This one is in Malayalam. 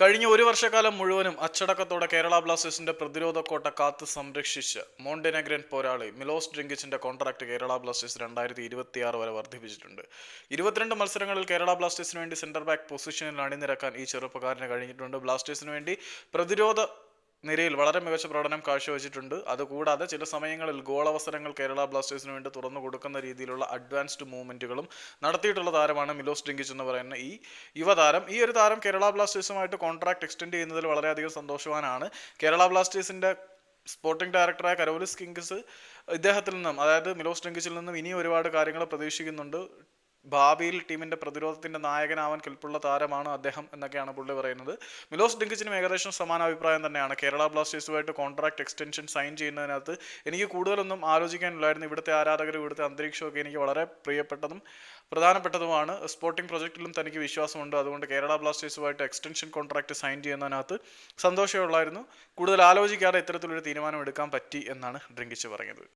കഴിഞ്ഞ ഒരു വർഷക്കാലം മുഴുവനും അച്ചടക്കത്തോടെ കേരള ബ്ലാസ്റ്റേഴ്സിന്റെ പ്രതിരോധ കോട്ട കാത്തു സംരക്ഷിച്ച് മോണ്ടെനഗ്രൻ പോരാളി മിലോസ് ഡ്രിങ്കിച്ചിന്റെ കോൺട്രാക്ട് കേരള ബ്ലാസ്റ്റേഴ്സ് രണ്ടായിരത്തി ഇരുപത്തിയാറ് വരെ വർദ്ധിപ്പിച്ചിട്ടുണ്ട്. ഇരുപത്തിരണ്ട് മത്സരങ്ങളിൽ കേരള ബ്ലാസ്റ്റേഴ്സിന് വേണ്ടി സെന്റർ ബാക്ക് പൊസിഷനിൽ അണിനിരക്കാൻ ഈ ചെറുപ്പക്കാരന് കഴിഞ്ഞിട്ടുണ്ട്. ബ്ലാസ്റ്റേഴ്സിന് വേണ്ടി പ്രതിരോധ നിരയിൽ വളരെ മികച്ച പ്രകടനം കാഴ്ചവെച്ചിട്ടുണ്ട്. അതുകൂടാതെ ചില സമയങ്ങളിൽ ഗോളവസരങ്ങൾ കേരള ബ്ലാസ്റ്റേഴ്സിന് വേണ്ടി തുറന്നു കൊടുക്കുന്ന രീതിയിലുള്ള അഡ്വാൻസ്ഡ് മൂവ്മെന്റുകളും നടത്തിയിട്ടുള്ള താരമാണ് മിലോസ് ഡിങ്കിച്ച് എന്ന് പറയുന്ന ഈ യുവതാരം ഈ ഒരു താരം കേരള ബ്ലാസ്റ്റേഴ്സുമായിട്ട് കോൺട്രാക്ട് എക്സ്റ്റെൻഡ് ചെയ്യുന്നതിൽ വളരെയധികം സന്തോഷവാനാണ്. കേരള ബ്ലാസ്റ്റേഴ്സിന്റെ സ്പോർട്ടിംഗ് ഡയറക്ടറായ കരോലിസ് കിങ്സ് ഇദ്ദേഹത്തിൽ നിന്നും അതായത് മിലോസ് ഡിങ്കിച്ചിൽ നിന്നും ഇനി ഒരുപാട് കാര്യങ്ങൾ പ്രതീക്ഷിക്കുന്നുണ്ട്. ഭാവിയിൽ ടീമിന്റെ പ്രതിരോധത്തിന്റെ നായകനാവാൻ കെൽപ്പുള്ള താരമാണ് അദ്ദേഹം എന്നൊക്കെയാണ് പുള്ളി പറയുന്നത്. മിലോസ് ഡിങ്കിച്ചിനും ഏകദേശം സമാന അഭിപ്രായം തന്നെയാണ്. കേരള ബ്ലാസ്റ്റേഴ്സുമായിട്ട് കോൺട്രാക്ട് എക്സ്റ്റൻഷൻ സൈൻ ചെയ്യുന്നതിനകത്ത് എനിക്ക് കൂടുതലൊന്നും ആലോചിക്കാനില്ലായിരുന്നു. ഇവിടുത്തെ ആരാധകർ ഇവിടുത്തെ അന്തരീക്ഷമൊക്കെ എനിക്ക് വളരെ പ്രിയപ്പെട്ടതും പ്രധാനപ്പെട്ടതുമാണ്. സ്പോർട്ടിംഗ് പ്രൊജക്റ്റിലും തനിക്ക് വിശ്വാസമുണ്ട്. അതുകൊണ്ട് കേരള ബ്ലാസ്റ്റേഴ്സുമായിട്ട് എക്സ്റ്റൻഷൻ കോൺട്രാക്ട് സൈൻ ചെയ്യുന്നതിനകത്ത് സന്തോഷമുള്ളായിരുന്നു കൂടുതൽ ആലോചിക്കാതെ ഇത്തരത്തിലൊരു തീരുമാനം എടുക്കാൻ പറ്റി എന്നാണ് ഡ്രിങ്കിച്ച് പറയുന്നത്.